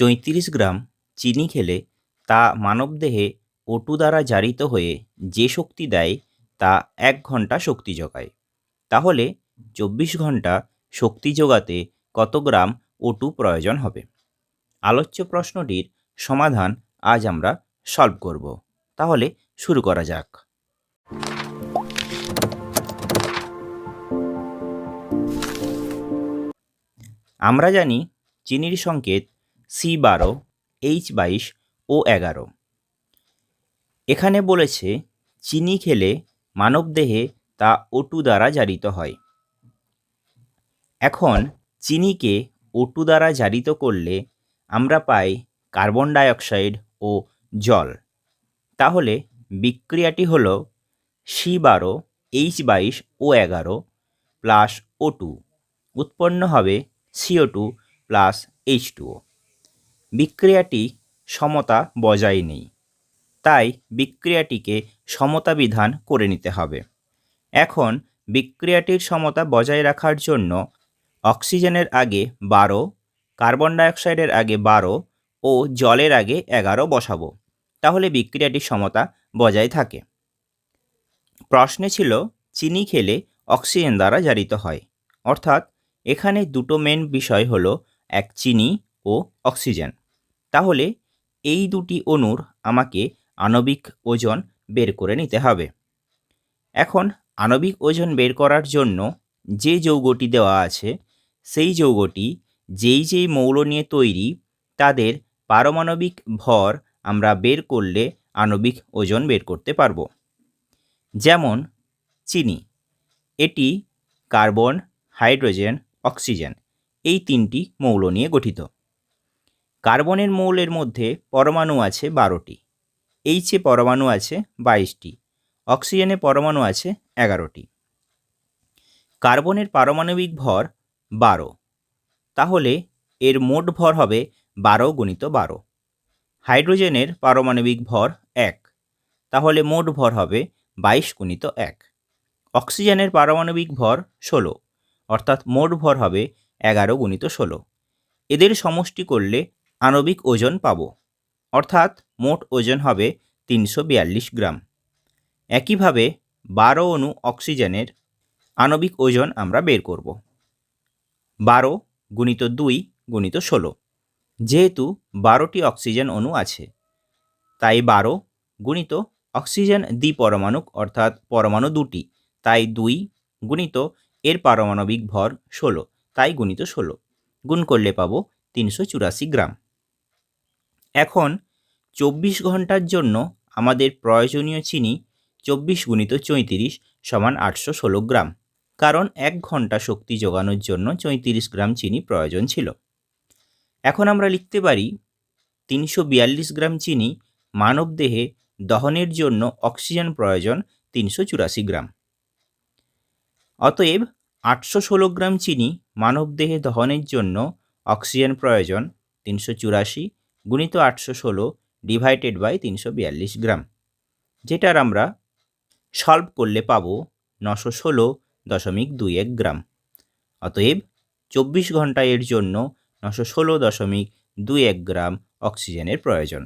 চৈত্রিশ গ্রাম চিনি খেলে তা মানবদেহে ওটু দ্বারা জারিত হয়ে যে শক্তি দেয় তা এক ঘণ্টা শক্তি যোগায়। তাহলে চব্বিশ ঘণ্টা শক্তি যোগাতে কত গ্রাম ওটু প্রয়োজন হবে? আলোচ্য প্রশ্নটির সমাধান আজ আমরা সলভ করব। তাহলে শুরু করা যাক। আমরা জানি চিনির সংকেত সি বারো, এইচ বাইশ ও এগারো। এখানে বলেছে, চিনি খেলে মানবদেহে তা ওটু দ্বারা জারিত হয়। এখন, চিনিকে ওটু দ্বারা জারিত করলে আমরা পাই কার্বন ডাইঅক্সাইড ও জল। তাহলে, বিক্রিয়াটি হল সি বারো, এইচ বাইশ ও এগারো প্লাস ও টু উৎপন্ন হবে C O two plus H টুও বিক্রিয়াটি সমতা বজায় নেই। তাই বিক্রিয়াটিকে সমতা বিধান করে নিতে হবে। এখন বিক্রিয়াটির সমতা বজায় রাখার জন্য অক্সিজেনের আগে বারো, কার্বন ডাইঅক্সাইডের আগে বারো ও জলের আগে এগারো বসাবো। তাহলে বিক্রিয়াটির সমতা বজায় থাকে। প্রশ্নে ছিল, চিনি খেলে অক্সিজেন দ্বারা জারিত হয়। অর্থাৎ এখানে দুটো মেন বিষয় হলো এক চিনি ও অক্সিজেন। তাহলে এই দুটি অণুর আমাকে আণবিক ওজন বের করে নিতে হবে। এখন আণবিক ওজন বের করার জন্য যে যৌগটি দেওয়া আছে, সেই যৌগটি যেই যেই মৌল নিয়ে তৈরি, তাদের পারমাণবিক ভর আমরা বের করলে আণবিক ওজন বের করতে পারব। যেমন চিনি, এটি কার্বন, হাইড্রোজেন, অক্সিজেন, এই তিনটি মৌল নিয়ে গঠিত। কার্বনের মৌলের মধ্যে পরমাণু আছে বারোটি। এইচে পরমাণু আছে বাইশটি। অক্সিজেনে পরমাণু আছে এগারোটি। কার্বনের পারমাণবিক ভর বারো। তাহলে এর মোট ভর হবে বারো গুণিত বারো। হাইড্রোজেনের পারমাণবিক ভর এক। তাহলে মোট ভর হবে বাইশ গুণিত এক। অক্সিজেনের পারমাণবিক ভর ষোলো। অর্থাৎ মোট ভর হবে এগারো গুণিত ষোলো। এদের সমষ্টি করলে আণবিক ওজন পাব। অর্থাৎ মোট ওজন হবে তিনশো বিয়াল্লিশ গ্রাম। একইভাবে বারো অণু অক্সিজেনের আণবিক ওজন আমরা বের করব। বারো গুণিত দুই গুণিত ষোলো। যেহেতু বারোটি অক্সিজেন অণু আছে, তাই বারো গুণিত অক্সিজেন দ্বিপরমাণুক অর্থাৎ পরমাণু দুটি, তাই দুই গুণিত এর পারমাণবিক ভর ষোলো, তাই গুণিত ষোলো। গুণ করলে পাবো তিনশো চুরাশি গ্রাম। এখন চব্বিশ ঘণ্টার জন্য আমাদের প্রয়োজনীয় চিনি চব্বিশ গুণিত চৈঁত্রিশ সমান আটশো ষোলো গ্রাম। কারণ এক ঘণ্টা শক্তি যোগানোর জন্য চৈঁত্রিশ গ্রাম চিনি প্রয়োজন ছিল। এখন আমরা লিখতে পারি তিনশো বিয়াল্লিশ গ্রাম চিনি মানবদেহে দহনের জন্য অক্সিজেন প্রয়োজন তিনশো চুরাশি গ্রাম। অতএব আটশো ষোলো গ্রাম চিনি মানবদেহে দহনের জন্য অক্সিজেন প্রয়োজন তিনশো চুরাশি গুণিত আটশো ষোলো ডিভাইডেড বাই তিনশো বিয়াল্লিশ গ্রাম, যেটার আমরা সলভ করলে পাব নশো ষোলো দশমিক দুই এক গ্রাম। অতএব চব্বিশ ঘণ্টা এর জন্য নশো ষোলো দশমিক দুই এক গ্রাম অক্সিজেনের প্রয়োজন।